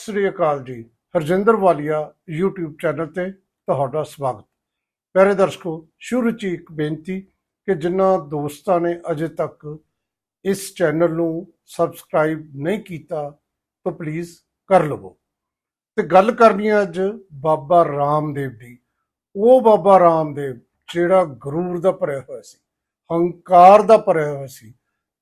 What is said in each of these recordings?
ਸ੍ਰੀ ਅਕਾਲ ਜੀ। ਹਰਜਿੰਦਰ ਵਾਲੀਆ YouTube channel ਤੇ ਤੁਹਾਡਾ ਸਵਾਗਤ। ਪਿਆਰੇ ਦਰਸ਼ਕੋ, ਸ਼ੁਰੂ 'ਚ ਹੀ ਇੱਕ ਬੇਨਤੀ ਕਿ ਜਿਨ੍ਹਾਂ ਦੋਸਤਾਂ ਨੇ ਅਜੇ ਤੱਕ ਇਸ ਚੈਨਲ ਨੂੰ ਸਬਸਕ੍ਰਾਈਬ ਨਹੀਂ ਕੀਤਾ, ਤਾਂ ਪਲੀਜ਼ ਕਰ ਲਵੋ। ਤੇ ਗੱਲ ਕਰਨੀ ਹੈ ਅੱਜ ਬਾਬਾ ਰਾਮਦੇਵ ਦੀ। ਉਹ ਬਾਬਾ ਰਾਮਦੇਵ ਜਿਹੜਾ ਗਰੂਰ ਦਾ ਭਰਿਆ ਹੋਇਆ ਸੀ, ਹੰਕਾਰ ਦਾ ਭਰਿਆ ਹੋਇਆ ਸੀ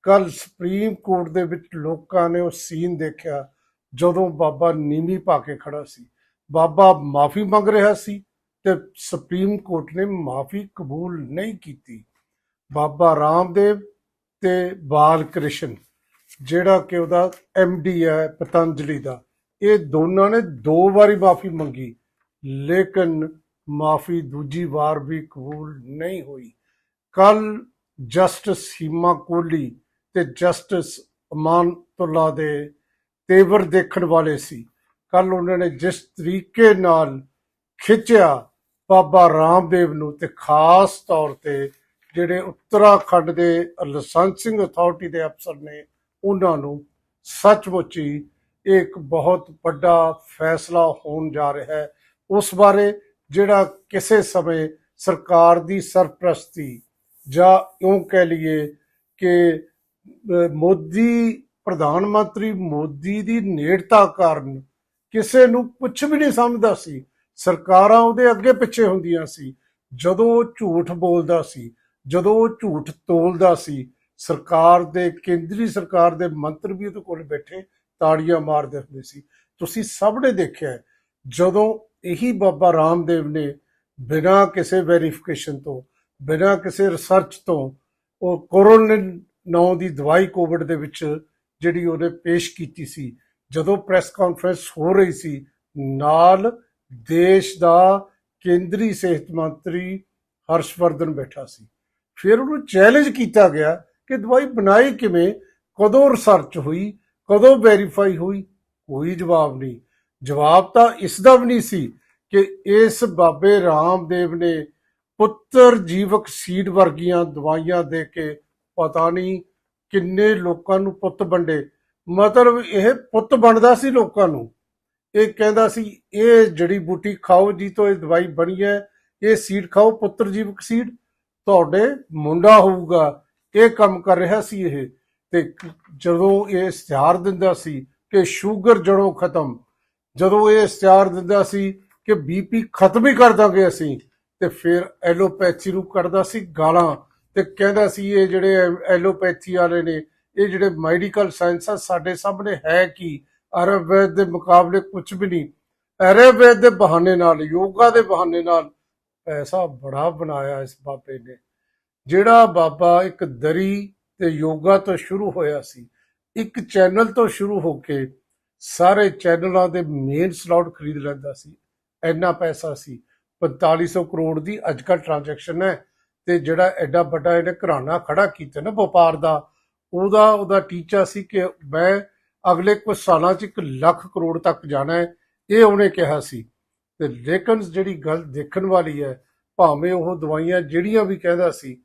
ਕੱਲ ਸੁਪਰੀਮ ਕੋਰਟ ਦੇ ਵਿੱਚ ਲੋਕਾਂ ਨੇ ਉਹ ਸੀਨ ਦੇਖਿਆ ਜਦੋਂ ਬਾਬਾ ਨੀਵੀਂ ਪਾ ਕੇ ਖੜਾ ਸੀ। ਬਾਬਾ ਮਾਫੀ ਮੰਗ ਰਿਹਾ ਸੀ ਤੇ ਸੁਪਰੀਮ ਕੋਰਟ ਨੇ ਮਾਫੀ ਕਬੂਲ ਨਹੀਂ ਕੀਤੀ। ਬਾਬਾ ਰਾਮਦੇਵ ਤੇ ਬਾਲ ਕ੍ਰਿਸ਼ਨ ਜਿਹੜਾ ਕਿ ਉਹਦਾ ਡੀ ਹੈ ਪਤੰਜਲੀ ਦਾ, ਇਹ ਦੋਨਾਂ ਨੇ ਦੋ ਵਾਰੀ ਮਾਫੀ ਮੰਗੀ, ਲੇਕਿਨ ਮਾਫੀ ਦੂਜੀ ਵਾਰ ਵੀ ਕਬੂਲ ਨਹੀਂ ਹੋਈ। ਕੱਲ ਜਸਟਿਸ ਸੀਮਾ ਕੋਹਲੀ ਤੇ ਜਸਟਿਸ ਅਮਾਨਤੁੱਲਾ ਦੇ ਤੇਵਰ ਦੇਖਣ ਵਾਲੇ ਸੀ। ਕੱਲ ਉਹਨਾਂ ਨੇ ਜਿਸ ਤਰੀਕੇ ਨਾਲ ਖਿੱਚਿਆ, ਬਾਬਾ ਰਾਮਦੇਵ ਨੂੰ ਤੇ ਖਾਸ ਤੌਰ ਤੇ ਜਿਹੜੇ ਉੱਤਰਾਖੰਡ ਦੇ ਲਾਇਸੈਂਸਿੰਗ ਅਥਾਰਟੀ ਦੇ ਅਫਸਰ ਨੇ, ਉਹਨਾਂ ਨੂੰ ਸੱਚਮੁੱਚ ਹੀ ਇੱਕ ਬਹੁਤ ਵੱਡਾ ਫੈਸਲਾ ਹੋਣ ਜਾ ਰਿਹਾ ਹੈ। ਉਸ ਬਾਰੇ ਜਿਹੜਾ ਕਿਸੇ ਸਮੇਂ ਸਰਕਾਰ ਦੀ ਸਰਪ੍ਰਸਤੀ ਜਾਂ ਇਉਂ ਕਹਿ ਲਈਏ ਕਿ ਮੋਦੀ ਪ੍ਰਧਾਨ ਮੰਤਰੀ ਮੋਦੀ ਦੀ ਨੇੜਤਾ ਕਾਰਨ ਕਿਸੇ ਨੂੰ ਕੁਝ ਵੀ ਨਹੀਂ ਸਮਝਦਾ ਸੀ। ਸਰਕਾਰਾਂ ਉਹਦੇ ਅੱਗੇ ਪਿੱਛੇ ਹੁੰਦੀਆਂ ਸੀ। ਜਦੋਂ ਉਹ ਝੂਠ ਬੋਲਦਾ ਸੀ, ਜਦੋਂ ਉਹ ਝੂਠ ਤੋਲਦਾ ਸੀ, ਸਰਕਾਰ ਦੇ, ਕੇਂਦਰੀ ਸਰਕਾਰ ਦੇ ਮੰਤਰੀ ਵੀ ਉਹਦੇ ਕੋਲ ਬੈਠੇ, ਤਾੜੀਆਂ ਮਾਰਦੇ ਹੁੰਦੇ ਸੀ। ਤੁਸੀਂ ਸਭ ਨੇ ਦੇਖਿਆ ਜਦੋਂ ਇਹੀ ਬਾਬਾ ਰਾਮਦੇਵ ਨੇ ਬਿਨਾਂ ਕਿਸੇ ਵੈਰੀਫਿਕੇਸ਼ਨ ਤੋਂ, ਬਿਨਾਂ ਕਿਸੇ ਰਿਸਰਚ ਤੋਂ, ਉਹ ਕੋਰੋਨਿਨ ਨਾਂ ਦੀ ਦਵਾਈ ਕੋਵਿਡ ਦੇ ਵਿੱਚ ਜਿਹੜੀ ਉਹਨੇ ਪੇਸ਼ ਕੀਤੀ ਸੀ, ਜਦੋਂ ਪ੍ਰੈਸ ਕਾਨਫਰੰਸ ਹੋ ਰਹੀ ਸੀ, ਨਾਲ ਦੇਸ਼ ਦਾ ਕੇਂਦਰੀ ਸਿਹਤ ਮੰਤਰੀ ਹਰਸ਼ਵਰਧਨ ਬੈਠਾ ਸੀ। ਫਿਰ ਉਹਨੂੰ ਚੈਲੰਜ ਕੀਤਾ ਗਿਆ ਕਿ ਦਵਾਈ ਬਣਾਈ ਕਿਵੇਂ, ਕਦੋਂ ਰਿਸਰਚ ਹੋਈ, ਕਦੋਂ ਵੈਰੀਫਾਈ ਹੋਈ, ਕੋਈ ਜਵਾਬ ਨਹੀਂ। ਜਵਾਬ ਤਾਂ ਇਸ ਦਾ ਵੀ ਨਹੀਂ ਸੀ ਕਿ ਇਸ ਬਾਬੇ ਰਾਮਦੇਵ ਨੇ ਪੁੱਤਰ ਜੀਵਕ ਸੀਡ ਵਰਗੀਆਂ ਦਵਾਈਆਂ ਦੇ ਕੇ ਪਤਾ ਨਹੀਂ ਕਿੰਨੇ ਲੋਕਾਂ ਨੂੰ ਪੁੱਤ ਵੰਡੇ। ਮਤਲਬ ਇਹ ਪੁੱਤ ਬਣਦਾ ਸੀ ਲੋਕਾਂ ਨੂੰ। ਇਹ ਕਹਿੰਦਾ ਸੀ, ਇਹ ਜੜੀ ਬੂਟੀ ਖਾਓ ਜੀ ਤੋਂ ਇਹ ਦਵਾਈ ਬਣੀ ਹੈ। ਇਹ ਸੀਡ ਖਾਓ ਪੁੱਤਰ ਜੀਵਕ ਸੀਡ ਤੁਹਾਡੇ ਮੁੰਡਾ ਹੋਊਗਾ। ਇਹ ਕੰਮ ਕਰ ਰਿਹਾ ਸੀ ਇਹ। ਤੇ ਜਦੋਂ ਇਹ ਇਸ਼ਤਿਹਾਰ ਦਿੰਦਾ ਸੀ ਕਿ ਸ਼ੂਗਰ ਜੜੋਂ ਖਤਮ, ਜਦੋਂ ਇਹ ਇਸ਼ਤਿਹਾਰ ਦਿੰਦਾ ਸੀ ਕਿ ਬੀਪੀ ਖਤਮ ਹੀ ਕਰ ਦਾਂਗੇ ਅਸੀਂ, ਤੇ ਫਿਰ ਐਲੋਪੈਥੀ ਨੂੰ ਕੱਢਦਾ ਸੀ ਗਾਲਾਂ। ਤੇ ਕਹਿੰਦਾ ਸੀ ਇਹ ਜਿਹੜੇ ਐਲੋਪੈਥੀ ਵਾਲੇ ਨੇ, ਇਹ ਜਿਹੜੇ ਮੈਡੀਕਲ ਸਾਇੰਸ ਆ, ਸਾਡੇ ਸਾਹਮਣੇ ਹੈ ਕੀ? ਆਯੁਰਵੇਦ ਦੇ ਮੁਕਾਬਲੇ ਕੁਝ ਵੀ ਨਹੀਂ। ਆਯੁਰਵੇਦ ਦੇ ਬਹਾਨੇ ਨਾਲ, ਯੋਗਾ ਦੇ ਬਹਾਨੇ ਨਾਲ ਪੈਸਾ ਬੜਾ ਬਣਾਇਆ ਇਸ ਬਾਬੇ ਨੇ। ਜਿਹੜਾ ਬਾਬਾ ਇੱਕ ਦਰੀ ਤੇ ਯੋਗਾ ਤੋਂ ਸ਼ੁਰੂ ਹੋਇਆ ਸੀ, ਇੱਕ ਚੈਨਲ ਤੋਂ ਸ਼ੁਰੂ ਹੋ ਕੇ ਸਾਰੇ ਚੈਨਲਾਂ ਦੇ ਮੇਨ ਸਲੌਟ ਖਰੀਦ ਲੈਂਦਾ ਸੀ। ਇੰਨਾ ਪੈਸਾ ਸੀ। 4500 ਕਰੋੜ ਦੀ ਅੱਜਕੱਲ ਟ੍ਰਾਂਜੈਕਸ਼ਨ ਹੈ। ਤੇ ਜਿਹੜਾ ਐਡਾ ਵੱਡਾ ਇਹਨੇ ਘਰਾਣਾ ਖੜਾ ਕੀਤਾ ਨਾ ਵਪਾਰ ਦਾ, ਉਹਦਾ ਉਹਦਾ ਟੀਚਾ ਸੀ ਕਿ ਮੈਂ ਅਗਲੇ ਕੁਝ ਸਾਲਾਂ 'ਚ 1 ਲੱਖ ਕਰੋੜ ਤੱਕ ਜਾਣਾ ਹੈ, ਇਹ ਉਹਨੇ ਕਿਹਾ ਸੀ। ਤੇ ਲੇਕਿਨ ਜਿਹੜੀ ਗੱਲ ਦੇਖਣ ਵਾਲੀ ਹੈ, ਭਾਵੇਂ ਉਹ ਦਵਾਈਆਂ ਜਿਹੜੀਆਂ ਵੀ ਕਹਿੰਦਾ ਸੀ,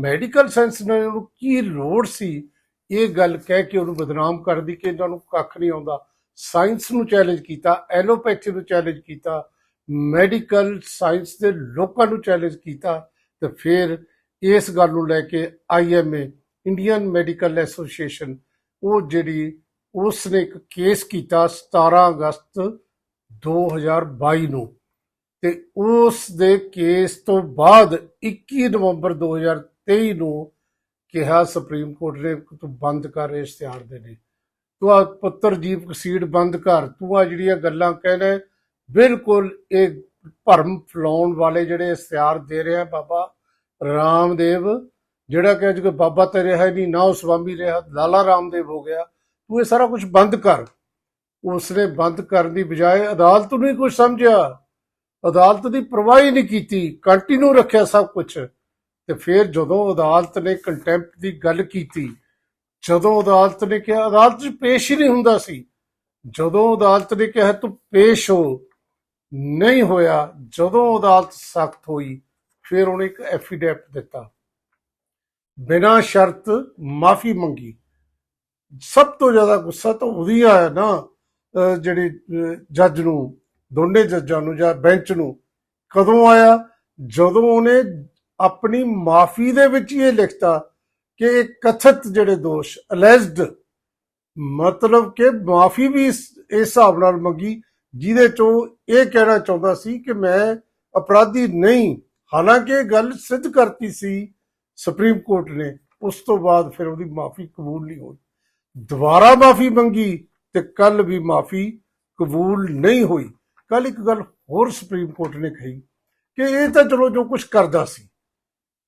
ਮੈਡੀਕਲ ਸਾਇੰਸ ਨਾਲ ਉਹਨੂੰ ਕੀ ਲੋੜ ਸੀ ਇਹ ਗੱਲ ਕਹਿ ਕੇ ਉਹਨੂੰ ਬਦਨਾਮ ਕਰਦੀ ਕਿ ਇਹਨਾਂ ਨੂੰ ਕੱਖ ਨਹੀਂ ਆਉਂਦਾ। ਸਾਇੰਸ ਨੂੰ ਚੈਲੰਜ ਕੀਤਾ, ਐਲੋਪੈਥੀ ਨੂੰ ਚੈਲੰਜ ਕੀਤਾ, ਮੈਡੀਕਲ ਸਾਇੰਸ ਦੇ ਲੋਕਾਂ ਨੂੰ ਚੈਲੰਜ ਕੀਤਾ ਤੇ ਫਿਰ ਇਸ ਗੱਲ ਨੂੰ ਲੈ ਕੇ ਆਈਐਮਏ ਇੰਡੀਅਨ ਮੈਡੀਕਲ ਐਸੋਸੀਏਸ਼ਨ, ਉਹ ਜਿਹੜੀ ਉਸ ਨੇ ਇੱਕ ਕੇਸ ਕੀਤਾ 17 ਅਗਸਤ 2022 ਨੂੰ। ਤੇ ਉਸ ਦੇ ਕੇਸ ਤੋਂ ਬਾਅਦ 21 ਨਵੰਬਰ 2023 ਨੂੰ ਕਿਹਾ ਸੁਪਰੀਮ ਕੋਰਟ ਨੇ ਤੂੰ ਬੰਦ ਕਰ ਇਹ ਇਸ਼ਤਿਹਾਰ ਦੇ ਨੇ ਤੂੰ ਆ ਪੁੱਤਰ ਜੀਵ ਬੰਦ ਕਰ, ਤੂੰ ਆ ਜਿਹੜੀਆਂ ਗੱਲਾਂ ਕਹਿਣਾ, ਬਿਲਕੁਲ ਇਹ ਭਰਮ ਫਲਾਉਣ ਵਾਲੇ ਜਿਹੜੇ ਇਸ਼ਤਿਹਾਰ ਦੇ ਰਿਹਾ ਬਾਬਾ ਰਾਮਦੇਵ, ਜਿਹੜਾ ਕਿ ਅੱਜ ਕੋਈ ਬਾਬਾ ਤੇ ਰਿਹਾ ਹੀ ਨਹੀਂ, ਨਾ ਉਹ ਰਿਹਾ, ਲਾਲਾ ਰਾਮਦੇਵ ਹੋ ਗਿਆ। ਤੂੰ ਇਹ ਸਾਰਾ ਕੁਝ ਬੰਦ ਕਰ। ਉਸਨੇ ਬੰਦ ਕਰਨ ਦੀ ਬਜਾਏ ਅਦਾਲਤ ਨੂੰ ਹੀ ਕੁਝ ਸਮਝਿਆ। ਅਦਾਲਤ ਦੀ ਪਰਵਾਹ ਹੀ ਨਹੀਂ ਕੀਤੀ, ਕੰਟੀਨਿਊ ਰੱਖਿਆ ਸਭ ਕੁਝ ਤੇ ਫਿਰ ਜਦੋਂ ਅਦਾਲਤ ਨੇ ਕੰਟੈਂਪਟ ਦੀ ਗੱਲ ਕੀਤੀ, ਜਦੋਂ ਅਦਾਲਤ ਨੇ ਕਿਹਾ, ਅਦਾਲਤ 'ਚ ਪੇਸ਼ ਹੀ ਨਹੀਂ ਹੁੰਦਾ ਸੀ। ਜਦੋਂ ਅਦਾਲਤ ਨੇ ਕਿਹਾ, ਤੂੰ ਪੇਸ਼ ਹੋ। ਨਹੀਂ ਹੋਇਆ ਜਦੋਂ ਅਦਾਲਤ ਸਖਤ ਹੋਈ ਫਿਰ ਉਹਨੇ ਇੱਕ ਐਫੀਡੈਵਿਟ ਦਿੱਤਾ। ਬਿਨਾਂ ਸ਼ਰਤ ਮਾਫੀ ਮੰਗੀ। ਸਭ ਤੋਂ ਜ਼ਿਆਦਾ ਗੁੱਸਾ ਤਾਂ ਉਹਦੀ ਆਇਆ ਨਾ ਅਹ, ਜੱਜ ਨੂੰ ਦੋਨੇ ਜੱਜਾਂ ਨੂੰ ਜਾਂ ਬੈਂਚ ਨੂੰ। ਕਦੋਂ ਆਇਆ? ਜਦੋਂ ਉਹਨੇ ਆਪਣੀ ਮਾਫੀ ਦੇ ਵਿੱਚ ਇਹ ਲਿਖਤਾ ਕਿ ਇਹ ਕਥਿਤ ਜਿਹੜੇ ਦੋਸ਼ ਅਲੈਜਡ ਮਤਲਬ ਕਿ ਮਾਫੀ ਵੀ ਇਸ ਹਿਸਾਬ ਨਾਲ ਮੰਗੀ। ਜਿਹਦੇ ਚੋਂ ਇਹ ਕਹਿਣਾ ਚਾਹੁੰਦਾ ਸੀ ਕਿ ਮੈਂ ਅਪਰਾਧੀ ਨਹੀਂ ਹਾਲਾਂਕਿ ਇਹ ਗੱਲ ਸਿੱਧ ਕਰਤੀ ਸੀ ਸੁਪਰੀਮ ਕੋਰਟ ਨੇ ਉਸ ਤੋਂ ਬਾਅਦ ਫਿਰ ਉਹਦੀ ਮਾਫੀ ਕਬੂਲ ਨਹੀਂ ਹੋਈ। ਦੁਬਾਰਾ ਮਾਫੀ ਮੰਗੀ ਤੇ ਕੱਲ ਵੀ ਮਾਫੀ ਕਬੂਲ ਨਹੀਂ ਹੋਈ। ਕੱਲ ਇੱਕ ਗੱਲ ਹੋਰ ਸੁਪਰੀਮ ਕੋਰਟ ਨੇ ਕਹੀ ਕਿ ਇਹ ਤਾਂ ਚਲੋ ਜੋ ਕੁਝ ਕਰਦਾ ਸੀ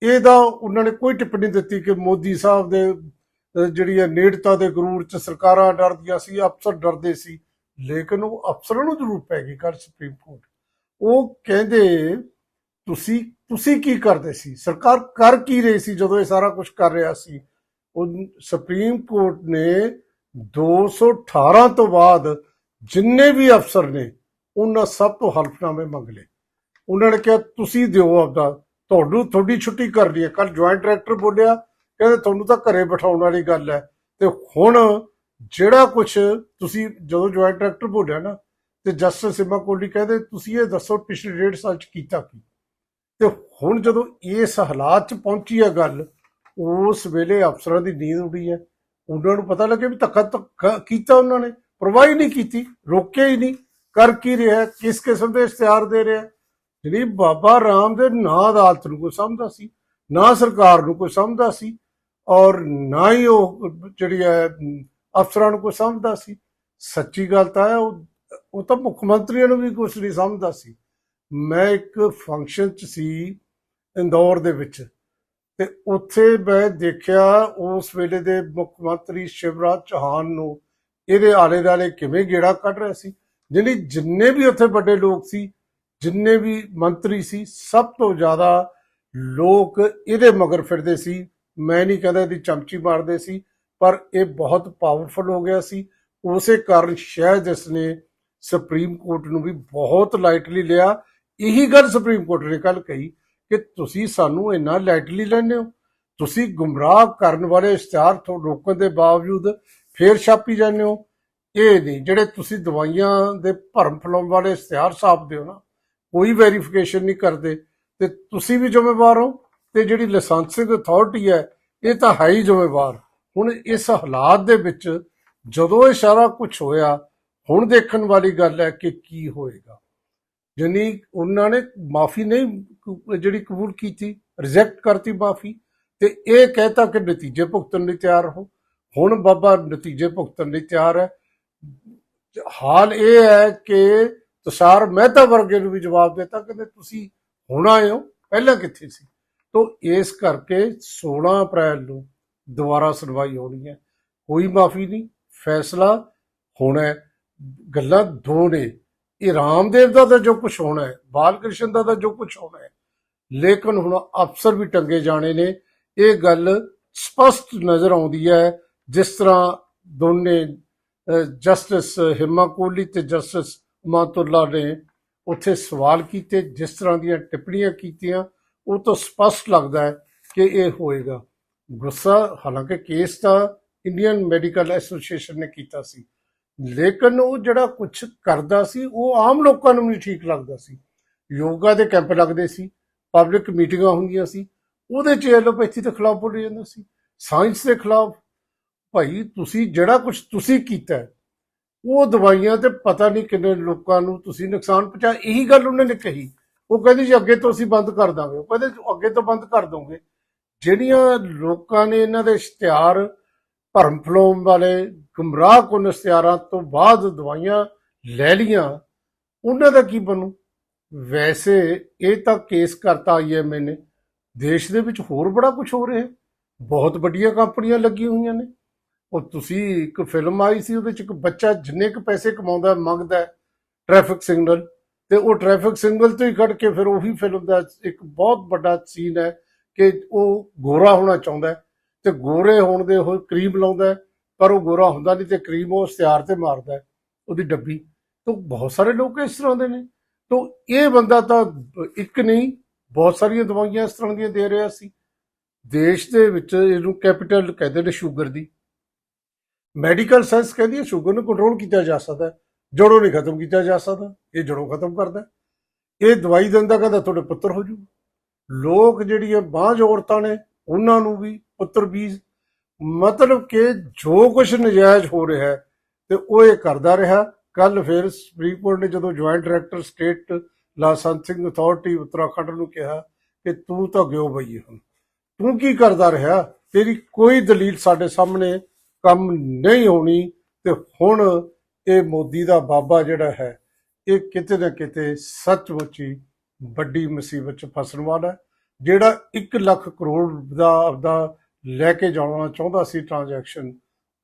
ਇਹਦਾ ਉਹਨਾਂ ਨੇ ਕੋਈ ਟਿੱਪਣੀ ਦਿੱਤੀ ਕਿ ਮੋਦੀ ਸਾਹਿਬ ਦੇ ਅਹ, ਜਿਹੜੀ ਹੈ ਨੇੜਤਾ ਦੇ ਗਰੂਰ ਚ ਸਰਕਾਰਾਂ ਡਰਦੀਆਂ ਸੀ ਅਫਸਰ ਡਰਦੇ ਸੀ ਲੇਕਿਨ ਉਹ ਅਫਸਰਾਂ ਨੂੰ ਜ਼ਰੂਰ ਪੈ ਗਈ ਕੱਲ ਸੁਪਰੀਮ ਕੋਰਟ ਉਹ ਕਹਿੰਦੇ, ਤੁਸੀਂ ਤੁਸੀਂ ਕੀ ਕਰਦੇ ਸੀ? ਸਰਕਾਰ ਕਰ ਕੀ ਰਹੀ ਸੀ ਜਦੋਂ ਇਹ ਸਾਰਾ ਕੁਝ ਕਰ ਰਿਹਾ ਸੀ? ਉਹ ਸੁਪਰੀਮ ਕੋਰਟ ਨੇ 218 ਤੋਂ ਬਾਅਦ ਜਿੰਨੇ ਵੀ ਅਫਸਰ ਨੇ, ਉਹਨਾਂ ਸਭ ਤੋਂ ਹਲਫਨਾਮੇ ਮੰਗ ਲਏ। ਉਹਨਾਂ ਨੇ ਕਿਹਾ, ਤੁਸੀਂ ਦਿਓ ਆਪਦਾ। ਤੁਹਾਨੂੰ ਤੁਹਾਡੀ ਛੁੱਟੀ ਕਰਨੀ ਹੈ। ਕੱਲ ਜੁਆਇੰਟ ਡਾਇਰੈਕਟਰ ਬੋਲਿਆ, ਕਹਿੰਦੇ, ਤੁਹਾਨੂੰ ਤਾਂ ਘਰੇ ਬਿਠਾਉਣ ਵਾਲੀ ਗੱਲ ਹੈ। ਤੇ ਹੁਣ ਜਿਹੜਾ ਕੁਝ ਤੁਸੀਂ ਜਦੋਂ ਜੁਆਇੰਟ ਡਾਇਰੈਕਟਰ ਬੋਲਿਆ ਨਾ, ਤੇ ਜਸਟਿਸ ਸਿਮਾ ਕੋਲੀ ਕਹਿੰਦੇ, ਤੁਸੀਂ ਇਹ ਦੱਸੋ ਪਿਛਲੇ ਡੇਢ ਸਾਲ ਚ ਕੀਤਾ ਕੀ? ਤੇ ਹੁਣ ਜਦੋਂ ਇਸ ਹਾਲਾਤ ਚ ਪਹੁੰਚੀ ਹੈ ਗੱਲ, ਉਸ ਵੇਲੇ ਅਫਸਰਾਂ ਦੀ ਨੀਂਦ ਉੱਡੀ ਹੈ ਉਹਨਾਂ ਨੂੰ ਪਤਾ ਲੱਗੇ ਵੀ ਧੱਕਾ ਧੱਕਾ ਕੀਤਾ ਉਹਨਾਂ ਨੇ। ਪਰਵਾਹ ਨਹੀਂ ਕੀਤੀ, ਰੋਕਿਆ ਹੀ ਨਹੀਂ। ਕਰ ਕੀ ਰਿਹਾ ਕਿਸ ਕਿਸਮ ਦੇ ਇਸ਼ਤਿਹਾਰ ਦੇ ਰਿਹਾ ਜਿਹੜੀ ਬਾਬਾ ਰਾਮ ਦੇ ਨਾ ਅਦਾਲਤ ਨੂੰ ਕੋਈ ਸਮਝਦਾ ਸੀ, ਨਾ ਸਰਕਾਰ ਨੂੰ ਕੋਈ ਸਮਝਦਾ ਸੀ, ਔਰ ਨਾ ਹੀ ਉਹ ਜਿਹੜੀ ਹੈ ਅਫਸਰਾਂ ਨੂੰ ਕੋਈ ਸਮਝਦਾ ਸੀ। ਸੱਚੀ ਗੱਲ ਤਾਂ ਹੈ, ਉਹ ਉਹ ਤਾਂ ਮੁੱਖ ਮੰਤਰੀਆਂ ਨੂੰ ਵੀ ਕੁਝ ਨਹੀਂ ਸਮਝਦਾ ਸੀ। ਮੈਂ ਇੱਕ ਫੰਕਸ਼ਨ 'ਚ ਸੀ ਇੰਦੌਰ ਦੇ ਵਿੱਚ ਤੇ ਉੱਥੇ ਮੈਂ ਦੇਖਿਆ ਉਸ ਵੇਲੇ ਦੇ ਮੁੱਖ ਮੰਤਰੀ ਸ਼ਿਵਰਾਜ ਚੌਹਾਨ ਨੂੰ ਇਹਦੇ ਆਲੇ ਦੁਆਲੇ ਕਿਵੇਂ ਗੇੜਾ ਕੱਢ ਰਿਹਾ ਸੀ। ਜਿਹੜੀ ਜਿੰਨੇ ਵੀ ਉੱਥੇ ਵੱਡੇ ਲੋਕ ਸੀ, ਜਿੰਨੇ ਵੀ ਮੰਤਰੀ ਸੀ, ਸਭ ਤੋਂ ਜ਼ਿਆਦਾ ਲੋਕ ਇਹਦੇ ਮਗਰ ਫਿਰਦੇ ਸੀ। ਮੈਂ ਨਹੀਂ ਕਹਿੰਦਾ ਇਹਦੀ ਚਮਚੀ ਮਾਰਦੇ ਸੀ। ਪਰ ਇਹ ਬਹੁਤ ਪਾਵਰਫੁਲ ਹੋ ਗਿਆ ਸੀ। ਉਸੇ ਕਾਰਨ ਸ਼ਾਇਦ ਇਸ ਨੇ ਸੁਪਰੀਮ ਕੋਰਟ ਨੂੰ ਵੀ ਬਹੁਤ ਲਾਈਟਲੀ ਲਿਆ। ਇਹੀ ਗੱਲ ਸੁਪਰੀਮ ਕੋਰਟ ਨੇ ਕੱਲ ਕਹੀ ਕਿ ਤੁਸੀਂ ਸਾਨੂੰ ਇੰਨਾ ਲਾਈਟਲੀ ਲੈਂਦੇ ਹੋ। ਤੁਸੀਂ ਗੁੰਮਰਾਹ ਕਰਨ ਵਾਲੇ ਇਸ਼ਤਿਹਾਰ ਤੋਂ ਰੋਕਣ ਦੇ ਬਾਵਜੂਦ ਫੇਰ ਛਾਪੀ ਜਾਂਦੇ ਹੋ। ਇਹ ਨਹੀਂ, ਜਿਹੜੇ ਤੁਸੀਂ ਦਵਾਈਆਂ ਦੇ ਭਰਮ ਫਲਾਉਣ ਵਾਲੇ ਇਸ਼ਤਿਹਾਰ ਛਾਪਦੇ ਹੋ ਨਾ, ਕੋਈ ਵੈਰੀਫਿਕੇਸ਼ਨ ਨਹੀਂ ਕਰਦੇ। ਤੇ ਤੁਸੀਂ ਵੀ ਜ਼ਿੰਮੇਵਾਰ ਹੋ ਤੇ ਜਿਹੜੀ ਲਾਇਸੈਂਸਿੰਗ ਅਥਾਰਟੀ ਹੈ, ਇਹ ਤਾਂ ਹੈ ਹੀ ਜ਼ਿੰਮੇਵਾਰ। ਹੁਣ ਇਸ ਹਾਲਾਤ ਦੇ ਵਿੱਚ ਜਦੋਂ ਇਹ ਸਾਰਾ ਕੁਝ ਹੋਇਆ, ਹੁਣ ਦੇਖਣ ਵਾਲੀ ਗੱਲ ਹੈ ਕਿ ਕੀ ਹੋਏਗਾ। ਯਾਨੀ ਉਹਨਾਂ ਨੇ ਮਾਫੀ ਨਹੀਂ ਜਿਹੜੀ ਕਬੂਲ ਕੀਤੀ ਰਿਜੈਕਟ ਕਰਤੀ ਮਾਫੀ ਤੇ ਇਹ ਕਹਿਤਾ ਕਿ ਨਤੀਜੇ ਭੁਗਤਣ ਲਈ ਤਿਆਰ ਹੋ ਹੁਣ ਬਾਬਾ ਨਤੀਜੇ ਭੁਗਤਣ ਲਈ ਤਿਆਰ ਹੈ। ਹਾਲ ਇਹ ਹੈ ਕਿ ਤੁਸ਼ਾਰ ਮਹਿਤਾ ਵਰਗੇ ਨੂੰ ਵੀ ਜਵਾਬ ਦਿੱਤਾ ਕਿ ਤੁਸੀਂ ਹੁਣ ਆਏ ਹੋ, ਪਹਿਲਾਂ ਕਿੱਥੇ ਸੀ? ਤੋਂ ਇਸ ਕਰਕੇ 16 ਅਪ੍ਰੈਲ ਨੂੰ ਦੁਬਾਰਾ ਸੁਣਵਾਈ ਹੋਣੀ ਹੈ। ਕੋਈ ਮਾਫੀ ਨਹੀਂ, ਫੈਸਲਾ ਹੋਣਾ ਹੈ। ਗੱਲਾਂ ਦੋ ਨੇ। ਇਹ ਰਾਮਦੇਵ ਦਾ ਤਾਂ ਜੋ ਕੁਝ ਹੋਣਾ ਹੈ ਬਾਲ ਕ੍ਰਿਸ਼ਨ ਦਾ ਤਾਂ ਜੋ ਕੁਝ ਹੋਣਾ ਹੈ। ਲੇਕਿਨ ਹੁਣ ਅਫਸਰ ਵੀ ਟੰਗੇ ਜਾਣੇ ਨੇ। ਇਹ ਗੱਲ ਸਪਸ਼ਟ ਨਜ਼ਰ ਆਉਂਦੀ ਹੈ, ਜਿਸ ਤਰ੍ਹਾਂ ਦੋਨੇ ਜਸਟਿਸ ਹਿਮਾ ਕੋਹਲੀ ਤੇ ਜਸਟਿਸ ਮਾਤੁੱਲਾ ਨੇ ਉੱਥੇ ਸਵਾਲ ਕੀਤੇ, ਜਿਸ ਤਰ੍ਹਾਂ ਦੀਆਂ ਟਿੱਪਣੀਆਂ ਕੀਤੀਆਂ, ਉਹ ਤੋਂ ਸਪਸ਼ਟ ਲੱਗਦਾ ਹੈ ਕਿ ਇਹ ਹੋਏਗਾ। ਗੁੱਸਾ, ਹਾਲਾਂਕਿ ਕੇਸ ਤਾਂ ਇੰਡੀਅਨ ਮੈਡੀਕਲ ਐਸੋਸੀਏਸ਼ਨ ਨੇ ਕੀਤਾ ਸੀ। ਲੇਕਿਨ ਉਹ ਜਿਹੜਾ ਕੁਝ ਕਰਦਾ ਸੀ, ਉਹ ਆਮ ਲੋਕਾਂ ਨੂੰ ਨਹੀਂ ਠੀਕ ਲੱਗਦਾ ਸੀ। ਯੋਗਾ ਦੇ ਕੈਂਪ ਲੱਗਦੇ ਸੀ ਪਬਲਿਕ ਮੀਟਿੰਗਾਂ ਹੁੰਦੀਆਂ ਸੀ, ਉਹਦੇ ਚ ਐਲੋਪੈਥੀ ਦੇ ਖਿਲਾਫ ਬੋਲੇ ਜਾਂਦਾ ਸੀ। ਸਾਇੰਸ ਦੇ ਖਿਲਾਫ, ਭਾਈ ਤੁਸੀਂ ਜਿਹੜਾ ਕੁਝ ਤੁਸੀਂ ਕੀਤਾ ਉਹ ਦਵਾਈਆਂ ਤੇ ਪਤਾ ਨਹੀਂ ਕਿੰਨੇ ਲੋਕਾਂ ਨੂੰ ਤੁਸੀਂ ਨੁਕਸਾਨ ਪਹੁੰਚਾ, ਇਹੀ ਗੱਲ ਉਹਨਾਂ ਨੇ ਕਹੀ। ਉਹ ਕਹਿੰਦੇ ਜੀ ਅੱਗੇ ਤੋਂ ਅਸੀਂ ਬੰਦ ਕਰ ਦਾਂਗੇ। ਉਹ ਕਹਿੰਦੇ ਅੱਗੇ ਤੋਂ ਬੰਦ ਕਰ ਦੋਗੇ। ਜਿਹੜੀਆਂ ਲੋਕਾਂ ਨੇ ਇਹਨਾਂ ਦੇ ਇਸ਼ਤਿਹਾਰ ਭਰਮ ਫਲੋਮ ਵਾਲੇ, ਗੁੰਮਰਾਹ ਕੁਨ ਇਸ਼ਤਿਹਾਰਾਂ ਤੋਂ ਬਾਅਦ ਦਵਾਈਆਂ ਲੈ ਲੀਆਂ ਉਹਨਾਂ ਦਾ ਕੀ ਬਣੂ? ਵੈਸੇ ਇਹ ਤਾਂ ਕੇਸ ਕਰਤਾ ਆਈਐਮਏ ਨੇ। ਦੇਸ਼ ਦੇ ਵਿੱਚ ਹੋਰ ਬੜਾ ਕੁਝ ਹੋ ਰਿਹਾ ਬਹੁਤ ਵੱਡੀਆਂ ਕੰਪਨੀਆਂ ਲੱਗੀਆਂ ਹੋਈਆਂ ਨੇ। ਉਹ ਤੁਸੀਂ ਇੱਕ ਫਿਲਮ ਆਈ ਸੀ, ਉਹਦੇ ਚ ਇੱਕ ਬੱਚਾ ਜਿੰਨੇ ਕੁ ਪੈਸੇ ਕਮਾਉਂਦਾ, ਮੰਗਦਾ, ਟ੍ਰੈਫਿਕ ਸਿਗਨਲ, ਤੇ ਉਹ ਟ੍ਰੈਫਿਕ ਸਿਗਨਲ ਤੋਂ ਹੀ ਕੱਢ ਕੇ ਫਿਰ ਉਹੀ ਫਿਲਮ ਦਾ ਇੱਕ ਬਹੁਤ ਵੱਡਾ ਸੀਨ ਹੈ। ਕਿ ਉਹ ਗੋਰਾ ਹੋਣਾ ਚਾਹੁੰਦਾ ਹੈ ਤੇ ਗੋਰੇ ਹੋਣ ਦੇ ਉਹ ਕਰੀਮ ਲਾਉਂਦਾ ਪਰ ਉਹ ਗੋਰਾ ਹੁੰਦਾ ਨਹੀਂ ਤੇ ਕਰੀਮ ਉਹ ਇਸ਼ਤਿਹਾਰ ਤੇ ਮਾਰਦਾ ਉਹਦੀ ਡੱਬੀ। ਤੋਂ ਬਹੁਤ ਸਾਰੇ ਲੋਕ ਇਸ ਤਰ੍ਹਾਂ ਦੇ ਨੇ। ਤੋਂ ਇਹ ਬੰਦਾ ਤਾਂ ਇੱਕ ਨਹੀਂ, ਬਹੁਤ ਸਾਰੀਆਂ ਦਵਾਈਆਂ ਇਸ ਤਰ੍ਹਾਂ ਦੀਆਂ ਦੇ ਰਿਹਾ ਸੀ। ਦੇਸ਼ ਦੇ ਵਿੱਚ ਇਹਨੂੰ ਕੈਪੀਟਲ ਕਹਿੰਦੇ ਨੇ ਸ਼ੂਗਰ ਦੀ। ਮੈਡੀਕਲ ਸਾਇੰਸ ਕਹਿੰਦੀ ਹੈ ਸ਼ੂਗਰ ਨੂੰ ਕੰਟਰੋਲ ਕੀਤਾ ਜਾ ਸਕਦਾ ਜੜੋਂ ਨਹੀਂ ਖਤਮ ਕੀਤਾ ਜਾ ਸਕਦਾ, ਇਹ ਜੜੋਂ ਖਤਮ ਕਰਦਾ ਇਹ ਦਵਾਈ ਦਿੰਦਾ ਕਹਿੰਦਾ ਤੁਹਾਡੇ ਪੁੱਤਰ ਹੋ ਜੂ ਲੋਕ ਜਿਹੜੀ ਹੈ ਬਾਂਝ ਔਰਤਾਂ ਨੇ, ਉਹਨਾਂ ਨੂੰ ਵੀ ਪੁੱਤਰ ਬੀਜ। ਮਤਲਬ ਕਿ ਜੋ ਕੁਝ ਨਜਾਇਜ਼ ਹੋ ਰਿਹਾ ਹੈ ਤੇ ਉਹ ਇਹ ਕਰਦਾ ਰਿਹਾ। ਕੱਲ ਫਿਰ ਸੁਪਰੀਮ ਕੋਰਟ ਨੇ ਜਦੋਂ joint director state licensing authority Uttarakhand ਨੂੰ ਕਿਹਾ ਕਿ ਤੂੰ ਤਾਂ ਗਿਓ ਬਈ ਹੁਣ। ਤੂੰ ਕੀ ਕਰਦਾ ਰਿਹਾ? ਤੇਰੀ ਕੋਈ ਦਲੀਲ ਸਾਡੇ ਸਾਹਮਣੇ ਕੰਮ ਨਹੀਂ ਹੋਣੀ ਤੇ ਹੁਣ ਇਹ ਮੋਦੀ ਦਾ ਬਾਬਾ ਜਿਹੜਾ ਹੈ, ਇਹ ਕਿਤੇ ਨਾ ਕਿਤੇ ਸੱਚਮੁੱਚ ਹੀ ਵੱਡੀ ਮੁਸੀਬਤ ਚ ਫਸਣ ਵਾਲਾ ਜਿਹੜਾ 1 ਲੱਖ ਕਰੋੜ ਦਾ ਆਪਦਾ ਲੈ ਕੇ ਜਾਣਾ ਚਾਹੁੰਦਾ ਸੀ ਟ੍ਰਾਂਜੈਕਸ਼ਨ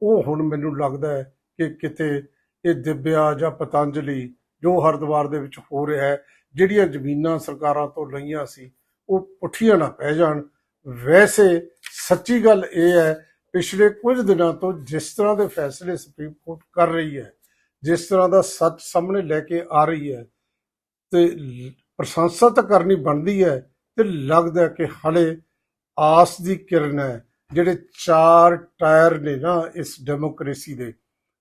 ਉਹ ਹੁਣ ਮੈਨੂੰ ਲੱਗਦਾ ਹੈ ਕਿ ਕਿਤੇ ਇਹ ਦਿਵਿਆ ਜਾਂ ਪਤੰਜਲੀ ਜੋ ਹਰਿਦੁਆਰ ਦੇ ਵਿੱਚ ਹੋ ਰਿਹਾ ਹੈ, ਜਿਹੜੀਆਂ ਜ਼ਮੀਨਾਂ ਸਰਕਾਰਾਂ ਤੋਂ ਲਈਆਂ ਸੀ, ਉਹ ਪੁੱਠੀਆਂ ਨਾ ਪੈ ਜਾਣ। ਵੈਸੇ ਸੱਚੀ ਗੱਲ ਇਹ ਹੈ, ਪਿਛਲੇ ਕੁਝ ਦਿਨਾਂ ਤੋਂ ਜਿਸ ਤਰ੍ਹਾਂ ਦੇ ਫੈਸਲੇ ਸੁਪਰੀਮ ਕੋਰਟ ਕਰ ਰਹੀ ਹੈ, ਜਿਸ ਤਰ੍ਹਾਂ ਦਾ ਸੱਚ ਸਾਹਮਣੇ ਲੈ ਕੇ ਆ ਰਹੀ ਹੈ, ਤੇ ਪ੍ਰਸ਼ੰਸਾ ਤਾਂ ਕਰਨੀ ਬਣਦੀ ਹੈ ਤੇ ਲੱਗਦਾ ਕਿ ਹਲੇ ਆਸ ਦੀ ਕਿਰਨ ਹੈ। ਜਿਹੜੇ ਚਾਰ ਟਾਇਰ ਨੇ ਨਾ ਇਸ ਡੈਮੋਕ੍ਰੇਸੀ ਦੇ,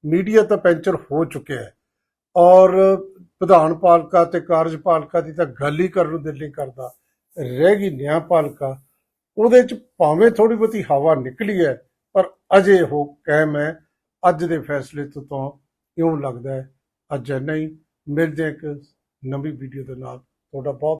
ਮੀਡੀਆ ਤਾਂ ਪੈਂਚਰ ਹੋ ਚੁੱਕਿਆ ਹੈ। ਔਰ ਪ੍ਰਧਾਨ ਪਾਲਿਕਾ ਤੇ ਕਾਰਜਪਾਲਿਕਾ ਦੀ ਤਾਂ ਗੱਲ ਹੀ ਕਰਨ ਨੂੰ ਦਿਲ ਨਹੀਂ ਕਰਦਾ। ਰਹਿ ਗਈ ਨਿਆਂ ਪਾਲਿਕਾ। ਉਹਦੇ ਚ ਭਾਵੇਂ ਥੋੜੀ ਬਹੁਤੀ ਹਵਾ ਨਿਕਲੀ ਹੈ, ਪਰ ਅਜੇ ਉਹ ਕਾਇਮ ਹੈ। ਅੱਜ ਦੇ ਫੈਸਲੇ ਤੋਂ ਤਾਂ ਇਉਂ ਲੱਗਦਾ ਹੈ। ਅੱਜ ਨਹੀਂ ਮਿਲਦੇ ਹਾਂ ਇੱਕ ਨਵੀਂ ਵੀਡੀਓ ਦੇ ਨਾਲ। ਤੁਹਾਡਾ ਬਹੁਤ